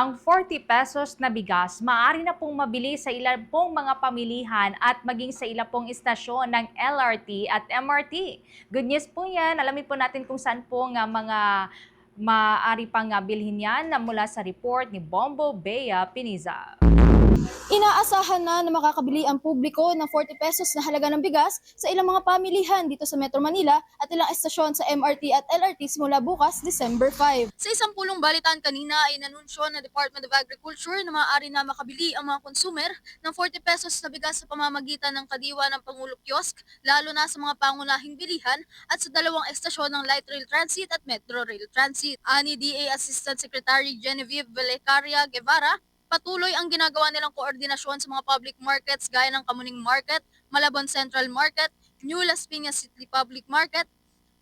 Ang 40 pesos na bigas, maaari na pong mabili sa ilan pong mga pamilihan at maging sa ilan pong istasyon ng LRT at MRT. Good news po yan. Alamin po natin kung saan po nga mga maaari pang bilhin yan na mula sa report ni Bombo Bea Piniza. Inaasahan na na makakabili ang publiko ng 40 pesos na halaga ng bigas sa ilang mga pamilihan dito sa Metro Manila at ilang estasyon sa MRT at LRT simula bukas, December 5. Sa isang pulong balitan kanina ay nanunsyo ng Department of Agriculture na maaari na makabili ang mga consumer ng 40 pesos na bigas sa pamamagitan ng kadiwa ng Pangulo Kiosk, lalo na sa mga pangunahing bilihan at sa dalawang estasyon ng Light Rail Transit at Metro Rail Transit. Ani DA Assistant Secretary Genevieve Velecaria Guevara, Patuloy ang ginagawa nilang koordinasyon sa mga public markets gaya ng Kamuning Market, Malabon Central Market, New Las Piñas City Public Market,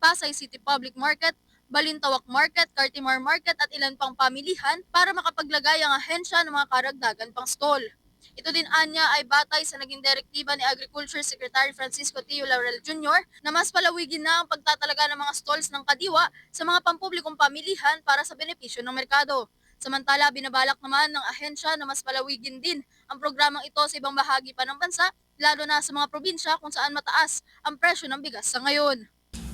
Pasay City Public Market, Balintawak Market, Cartimar Market at ilan pang pamilihan para makapaglagay ang ahensya ng mga karagdagan pang stall. Ito din anya ay batay sa naging direktiba ni Agriculture Secretary Francisco Tio Laurel Jr. na mas palawigin na ang pagtatalaga ng mga stalls ng kadiwa sa mga pampublikong pamilihan para sa benepisyo ng merkado. Samantala, binabalak naman ng ahensya na mas palawigin din ang programang ito sa ibang bahagi pa ng bansa, lalo na sa mga probinsya kung saan mataas ang presyo ng bigas sa ngayon.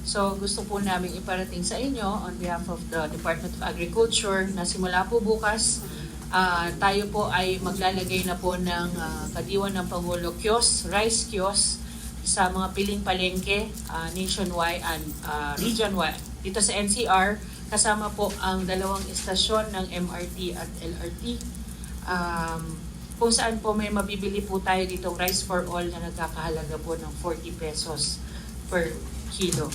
So gusto po namin iparating sa inyo on behalf of the Department of Agriculture na simula po bukas ah, tayo po ay maglalagay na po ng ah, kadiwa ng Pangulo Kios, Rice Kios sa mga piling palengke ah, nationwide and ah, region-wide. Dito sa NCR, kasama po ang dalawang istasyon ng MRT at LRT. Um, kung saan po may mabibili po tayo dito rice for all na nagkakahalaga po ng 40 pesos per kilo.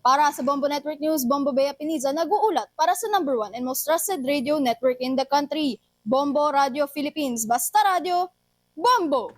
Para sa Bombo Network News, Bombo Bea Piniza nag-uulat para sa number one and most trusted radio network in the country, Bombo Radio Philippines. Basta Radio, Bombo!